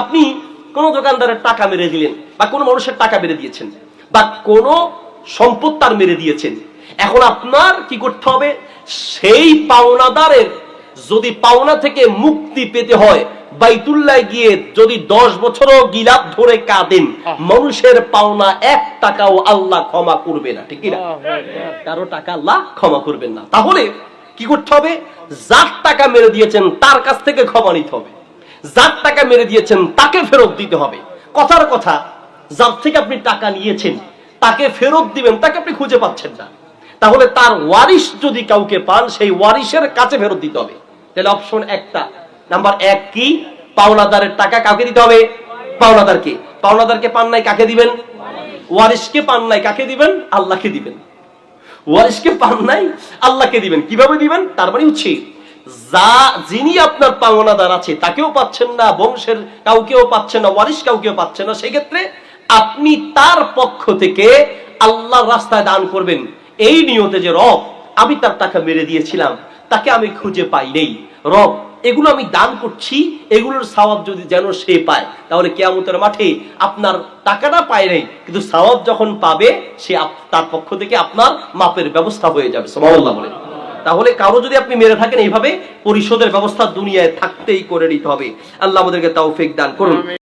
আপনি কোন দোকানদারের টাকা মেরে দিলেন বা কোনো মানুষের টাকা মেরে দিয়েছেন বা কোনো সম্পদ তার মেরে দিয়েছেন এখন আপনার কি করতে হবে? সেই পাওনাদারের যদি পাওনা থেকে মুক্তি পেতে হয় বাইতুল্লাহ গিয়ে যদি দশ বছরও গিলাপ ধরে কাঁদেন মানুষের পাওনা এক টাকাও আল্লাহ ক্ষমা করবে না ঠিক না? কারও টাকা আল্লাহ ক্ষমা করবেন না। তাহলে কি করতে হবে? যার টাকা মেরে দিয়েছেন তার কাছ থেকে ক্ষমা নিতে হবে। যার টাকা মেরে দিয়েছেন, তাকে ফেরত দিতে হবে। কথার কথা, যার থেকে আপনি টাকা নিয়েছেন, তাকে ফেরত দিবেন, তাকে আপনি খুঁজে পাচ্ছেন না। তাহলে তার ওয়ারিশ যদি কাউকে পান, সেই ওয়ারিশের কাছে ফেরত দিতে হবে। তাহলে অপশন একটা। নাম্বার এক কি? পাওনাদারের টাকা কাকে দিতে হবে? পাওনাদারকে। পাওনাদারকে পান নাই, কাকে দিবেন? ওয়ারিশকে পান নাই, কাকে দিবেন? আল্লাহকে দিবেন। ওয়ারিশকে পান নাই, আল্লাহকে দিবেন। কীভাবে দিবেন? তার মানে হচ্ছে যা যিনি আপনার পাওনাদার আছে, তাকেও পাচ্ছেন না, বংশের কাউকেও পাচ্ছেন না, ওয়ারিশ কাউকেও পাচ্ছেন না, সেক্ষেত্রে আপনি তার পক্ষ থেকে আল্লাহর রাস্তায় দান করবেন। এই নিয়তে যে রব, আমি তার টাকা মেরে দিয়েছিলাম, তাকে আমি খুঁজে পাই নেই। রব, এগুলো আমি দান করছি, এগুলোর সওয়াব যদি যেন সে পায়, তাহলে কেয়ামতের মাঠে আপনার টাকাটা পায় নাই, কিন্তু সওয়াব যখন পাবে, সে তার পক্ষ থেকে আপনার মাপের ব্যবস্থা হয়ে যাবে। সুবহানাল্লাহ বলে তাহলে কারও যদি আপনি মেরে থাকেন, এইভাবে পরিশোধের ব্যবস্থা দুনিয়ায় থাকতেই করে নিতে হবে। আল্লাহ আমাদেরকে তাও ফেক দান করুন।